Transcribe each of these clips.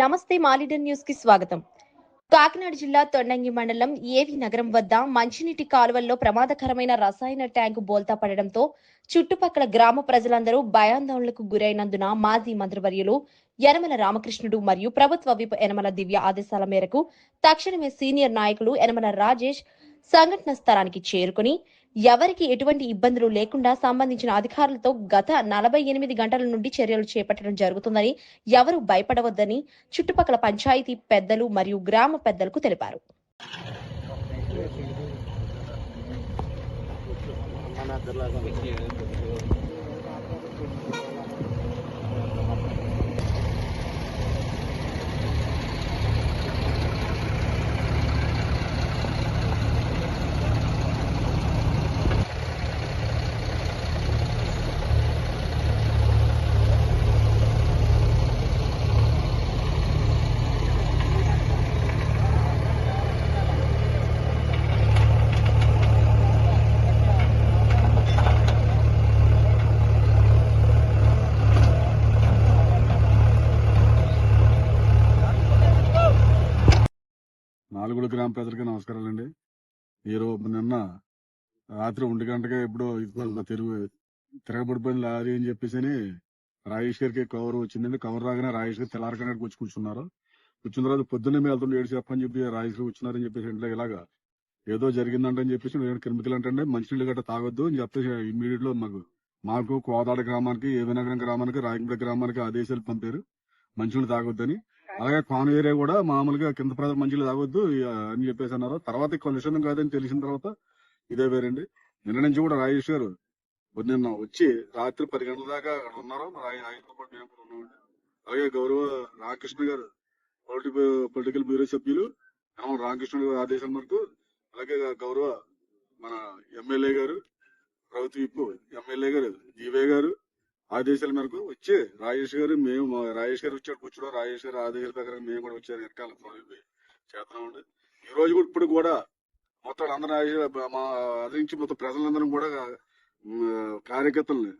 నమస్తే మాలిడన్ న్యూస్కి స్వాగతం. కాకినాడ జిల్లా తొండంగి మండలం ఏవి నగరం వద్ద మంచినీటి కాలువల్లో ప్రమాదకరమైన రసాయన ట్యాంకు బోల్తా పడడంతో చుట్టుపక్కల గ్రామ ప్రజలందరూ భయాందోళనకు గురైనందున మాజీ మంత్రివర్యులు యనమల రామకృష్ణుడు మరియు ప్రభుత్వ విప్ యనమల దివ్య ఆదేశాల మేరకు తక్షణమే సీనియర్ నాయకులు యనమల రాజేష్ సంఘటన స్థలానికి చేరుకుని ఎవరికి ఎటువంటి ఇబ్బందులు లేకుండా సంబంధించిన అధికారులతో గత నలభై ఎనిమిది గంటల నుండి చర్యలు చేపట్టడం జరుగుతుందని ఎవరు భయపడవద్దని చుట్టుపక్కల పంచాయతీ పెద్దలు మరియు గ్రామ పెద్దలకు తెలిపారు. నాలుగుడు గ్రామ ప్రజలకి నమస్కారాలండి. ఈరోజు నిన్న రాత్రి ఒంటి గంటగా ఎప్పుడో తిరుగు తిరగబడిపోయిన లారీ అని చెప్పేసి అని రాజేష్ గారికి కవర్ వచ్చిందండి. కవర్ రాగానే రాజేష్ గారు తెల్లారకడానికి వచ్చి కూర్చున్నారు. కూర్చున్న తర్వాత పొద్దున్నే మేము వెళ్తుండే ఏడు చెప్పని చెప్పి రాజేష్ గారు వచ్చినారని చెప్పేసి ఇంట్లో ఇలాగా ఏదో జరిగిందంటని చెప్పేసి క్రిమికల్ కెమికల్ అంటే మంచినీళ్ళు గట్రా తాగొద్దు అని చెప్పేసి ఇమ్మీడియట్లో మాకు మాకు కోదాడ గ్రామానికి ఏవినగరం గ్రామానికి రాయగడ గ్రామానికి ఆదేశాలు పంపారు. మంచినీళ్ళు తాగొద్దని అలాగే కోన ఏరియా కూడా మామూలుగా కింద ప్రజలు మంచిలు తాగొద్దు అని చెప్పేసి అన్నారు. తర్వాత కలుషితం కాదని తెలిసిన తర్వాత ఇదే వేరండి. నిన్న నుంచి కూడా రాజేష్ గారు నిన్న వచ్చి రాత్రి పది గంటల దాకా అక్కడ ఉన్నారు. ఆయనతో పాటు మేము కూడా ఉన్నామండి. అలాగే గౌరవ రామకృష్ణ గారు పొలిటికల్ బ్యూరో సభ్యులు రామకృష్ణుడు రామకృష్ణ గారి ఆదేశం మేరకు అలాగే గౌరవ మన ఎమ్మెల్యే గారు ప్రభుత్వ ఎమ్మెల్యే గారు జీవే గారు ఆదేశాల మేరకు వచ్చి రాజేష్ గారు మేము మా రాజేష్ గారు వచ్చాడు కూర్చోడు రాజేష్ గారు ఆదేశాల ప్రకారం మేము కూడా వచ్చారు వెనకాల చేస్తున్నామండి ఈ రోజు కూడా ఇప్పుడు కూడా మొత్తం అందరూ మా ఆదరించి మొత్తం ప్రజలందరం కూడా కార్యకర్తల్ని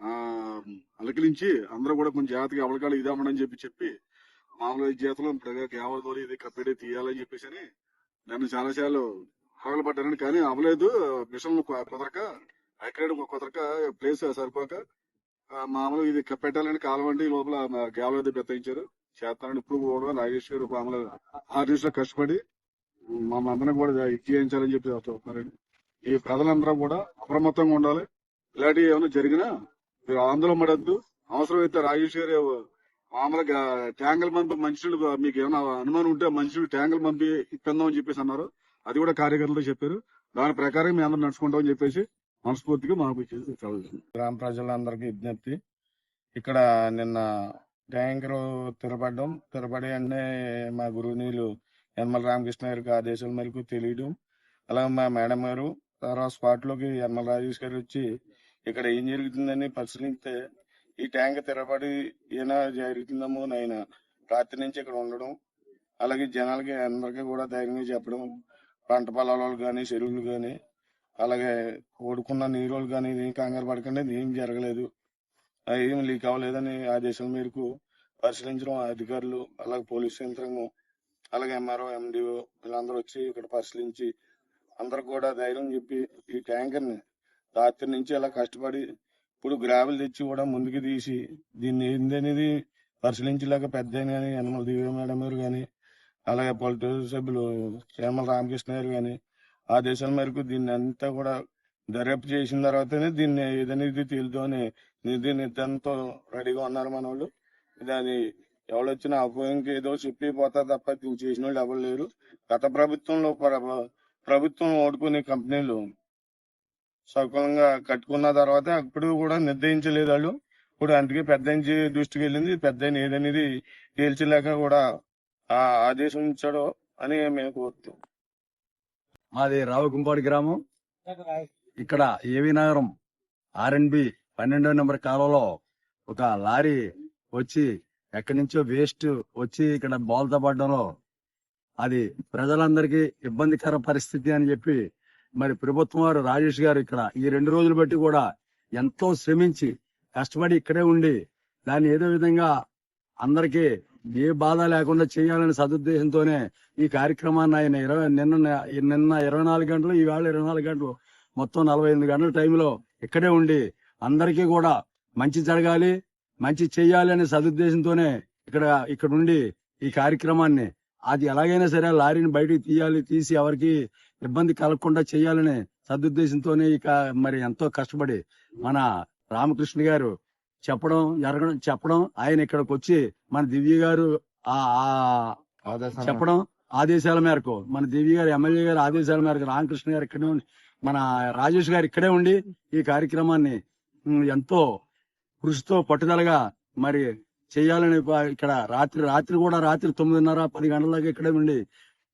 అలకరించి అలకలించి అందరూ కూడా కొంచెం జాగ్రత్తగా అవలకాలు ఇది అమ్మడని చెప్పి చెప్పి మామూలుగా జీతంలో కేవలం తోలి ఇది కప్పెడే తీయాలని చెప్పేసి అని నన్ను చాలా సార్లు హోగలు పడ్డానని కానీ అవ్వలేదు మిషన్ కుదరక అక్కడ కుదరక ప్లేస్ సరిపోక మామూలు మామూలుగా ఇది పెట్టాలని పెట్టాలని కాలవండి లోపల గ్యాల అయితే బెత్తించారు చేస్తానని ఇప్పుడు కూడా నాగేష్ గారు మామూలు ఆరు నిమిషాలు కష్టపడి మా అందరం కూడా ఇచ్చేయించాలని చెప్పి చెప్తున్నారండి. ఈ ప్రజలందరూ కూడా అప్రమత్తంగా ఉండాలి. ఇలాంటివి ఏమైనా జరిగినా మీరు ఆందోళన పడద్దు. అవసరమైతే రాజేష్ గారు మామూలుగా ట్యాంకులు పంపి మనుషులు మీకు ఏమైనా అనుమానం ఉంటే మనుషులు ట్యాంకులు పంపి ఇప్పిందామని చెప్పేసి అన్నారు. అది కూడా కార్యకర్తలు చెప్పారు. దాని ప్రకారం మేము అందరం నడుచుకుంటామని చెప్పేసి మనస్ఫూర్తిగా మాకు గ్రామ ప్రజలందరికీ విజ్ఞప్తి. ఇక్కడ నిన్న ట్యాంకర్ తిరబడ్డం తిరబడి అంటే మా గురువునీలు యనమల రామకృష్ణ గారికి ఆదేశాల మేరకు తెలియడం. అలాగే మా మేడం గారు తర్వాత స్పాట్లోకి యనమల రాజేష్ గారు వచ్చి ఇక్కడ ఏం జరుగుతుందని పరిశీలిస్తే ఈ ట్యాంక్ తిరబడి ఏనా జరుగుతుందేమో నాయన రాత్రి నుంచి ఇక్కడ ఉండడం. అలాగే జనాలకి అందరికీ కూడా ధైర్యంగా చెప్పడం. పంట పొలాలు కానీ చెరువులు కానీ అలాగే ఓడుకున్న నీళ్ళు కానీ ఏం కంగారు పడకండి ఏం జరగలేదు. అది ఏం లీక్ అవ్వలేదని ఆదేశాల మేరకు పరిశీలించడం అధికారులు అలాగే పోలీస్ యంత్రాంగం అలాగే ఎంఆర్ఓ ఎండిఓ వీళ్ళందరూ వచ్చి ఇక్కడ పరిశీలించి అందరు కూడా ధైర్యం చెప్పి ఈ ట్యాంకర్ని రాత్రి నుంచి అలా కష్టపడి ఇప్పుడు గ్రావెల్ తెచ్చి కూడా ముందుకు తీసి దీన్ని ఏందనేది పరిశీలించలేక పెద్ద కానీ యనమల దివ్య మేడం గారు కానీ అలాగే పొలిటికల్ సభ్యులు చేమల రామకృష్ణ గారు కానీ ఆదేశాల మేరకు దీన్ని అంతా కూడా దర్యాప్తు చేసిన తర్వాతనే దీన్ని ఏదనేది తేలుతామని నిధి నిర్ధారణతో రెడీగా ఉన్నారు మన వాళ్ళు దాని ఎవడొచ్చినా అపోయంకి ఏదో చెప్పి పోతా తప్ప చేసిన వాళ్ళు ఎవరు లేరు. గత ప్రభుత్వంలో ప్రభుత్వం ఓడుకునే కంపెనీలు సకలంగా కట్టుకున్న తర్వాత అప్పుడు కూడా నిర్ణయించలేదు వాళ్ళు. ఇప్పుడు అందుకే పెద్ద దృష్టికి వెళ్ళింది. పెద్ద ఏదనేది తేల్చలేక కూడా ఆ ఆదేశం ఇచ్చాడో అని మేము కోరుతాం మాది రావుకుంపాడు గ్రామం. ఇక్కడ ఏవి నగరం ఆర్ఎన్బి పన్నెండో నెంబర్ కాలంలో ఒక లారీ వచ్చి ఎక్కడి నుంచో వేస్ట్ వచ్చి ఇక్కడ బోల్తా పడడంలో అది ప్రజలందరికీ ఇబ్బందికర పరిస్థితి అని చెప్పి మరి ప్రభుత్వం వారు రాజేష్ గారు ఇక్కడ ఈ రెండు రోజులు బట్టి కూడా ఎంతో శ్రమించి కష్టపడి ఇక్కడే ఉండి దాన్ని ఏదో విధంగా అందరికీ ఏ బాధ లేకుండా చేయాలనే సదుద్దేశంతోనే ఈ కార్యక్రమాన్ని ఆయన ఇరవై నిన్న నిన్న ఇరవై నాలుగు గంటలు ఈవేళ ఇరవై నాలుగు గంటలు మొత్తం నలభై ఎనిమిది గంటల టైంలో ఇక్కడే ఉండి అందరికీ కూడా మంచి జరగాలి మంచి చేయాలి అనే సదుద్దేశంతోనే ఇక్కడ ఇక్కడ ఉండి ఈ కార్యక్రమాన్ని అది ఎలాగైనా సరే లారీని బయటికి తీయాలి తీసి ఎవరికి ఇబ్బంది కలగకుండా చేయాలనే సదుద్దేశంతోనే ఇక మరి ఎంతో కష్టపడి మన రామకృష్ణ గారు చెప్పడం జరగడం చెప్పడం ఆయన ఇక్కడికి వచ్చి మన దివ్య గారు ఆ ఆ చెప్పడం ఆదేశాల మేరకు మన దివ్య గారు ఎమ్మెల్యే గారి ఆదేశాల మేరకు రామకృష్ణ గారు ఇక్కడే ఉండి మన రాజేష్ గారు ఇక్కడే ఉండి ఈ కార్యక్రమాన్ని ఎంతో కృషితో పట్టుదలగా మరి చేయాలని ఇక్కడ రాత్రి రాత్రి కూడా రాత్రి తొమ్మిదిన్నర పది గంటల దాకా ఇక్కడే ఉండి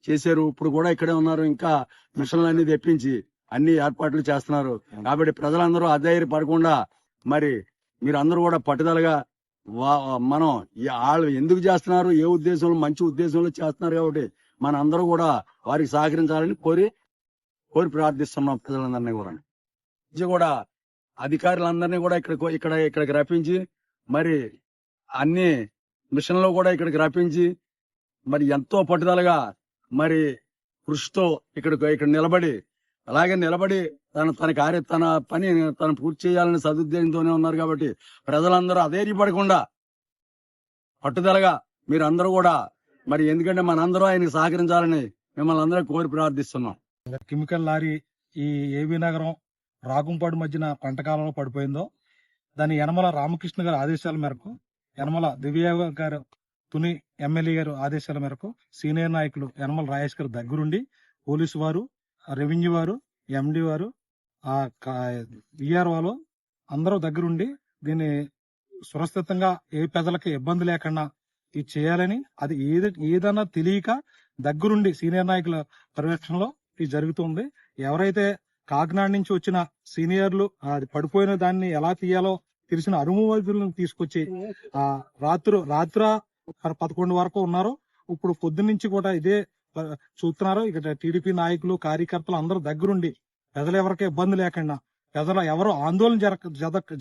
చేశారు. ఇప్పుడు కూడా ఇక్కడే ఉన్నారు. ఇంకా మిషన్లు అన్ని తెప్పించి అన్ని ఏర్పాట్లు చేస్తున్నారు. కాబట్టి ప్రజలందరూ అధైర్య పడకుండా మరి మీరందరూ కూడా పట్టుదలగా వా- మనం వాళ్ళు ఎందుకు చేస్తున్నారు? ఏ ఉద్దేశంలో మంచి ఉద్దేశంలో చేస్తున్నారు కాబట్టి మన అందరూ కూడా వారికి సహకరించాలని కోరి కోరి ప్రార్థిస్తున్నాం ప్రజలందరినీ కూడా. ఇది కూడా అధికారులందరినీ కూడా ఇక్కడ ఇక్కడ ఇక్కడికి రప్పించి మరి అన్ని మిషన్లు కూడా ఇక్కడికి రప్పించి మరి ఎంతో పట్టుదలగా మరి కృషితో ఇక్కడ ఇక్కడ నిలబడి అలాగే నిలబడి తన తన కార్య తన పని తను పూర్తి చేయాలని సదుద్దేశంతోనే ఉన్నారు కాబట్టి ప్రజలందరూ అధైర్యపడకుండా పట్టుదలగా మీరందరూ కూడా మరి ఎందుకంటే మనందరూ ఆయనకి సహకరించాలని మిమ్మల్ని అందరూ కోరి ప్రార్థిస్తున్నాం. కెమికల్ లారీ ఈ ఏబీ నగరం రాగుంపాడు మధ్యన పంటకాలంలో పడిపోయిందో దాని యనమల రామకృష్ణ గారి ఆదేశాల మేరకు యనమల దివ్య గారు తుని ఎమ్మెల్యే గారు ఆదేశాల మేరకు సీనియర్ నాయకులు యనమల రాజేష్ గారు దగ్గరుండి పోలీసు వారు రెవెన్యూ వారు ఎండి వారు ఆ విఆర్ అందరూ దగ్గరుండి దీన్ని సురక్షితంగా ఏ పెద్దలకి ఇబ్బంది లేకుండా ఇది చేయాలని అది ఏది ఏదన్నా తెలియక దగ్గరుండి సీనియర్ నాయకుల పర్యవేక్షణలో ఇది జరుగుతుంది. ఎవరైతే కాకినాడ నుంచి వచ్చిన సీనియర్లు అది పడిపోయిన దాన్ని ఎలా తీయాలో తెలిసిన అనుభవజ్ఞులను తీసుకొచ్చి ఆ రాత్రు రాత్ర పదకొండు వరకు ఉన్నారు. ఇప్పుడు పొద్దున్నుంచి కూడా ఇదే చూస్తున్నారు? ఇక్కడ టీడీపీ నాయకులు కార్యకర్తలు అందరూ దగ్గరుండి ప్రజలు ఎవరికి ఇబ్బంది లేకుండా ప్రజలు ఎవరు ఆందోళన జరగ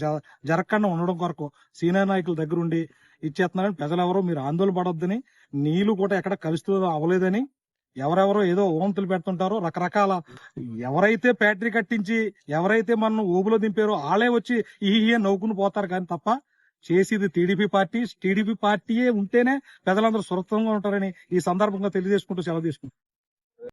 జరగకుండా ఉండడం కొరకు సీనియర్ నాయకుల దగ్గరుండి ఇచ్చేస్తున్నారని ప్రజలు ఎవరు మీరు ఆందోళన పడొద్దని నీళ్ళు కూడా ఎక్కడ కలుస్తుందో అవ్వలేదని ఎవరెవరో ఏదో ఓంతులు పెడుతుంటారో రకరకాల ఎవరైతే ఫ్యాక్టరీ కట్టించి ఎవరైతే మనం ఊబులో దింపారో వాళ్ళే వచ్చి ఈ నవ్వుకుని పోతారు కానీ తప్ప చేసేది టీడీపీ పార్టీ. టీడీపీ పార్టీయే ఉంటేనే ప్రజలందరూ సురక్షితంగా ఉంటారని ఈ సందర్భంగా తెలియజేసుకుంటూ సెలవు తీసుకుంటారు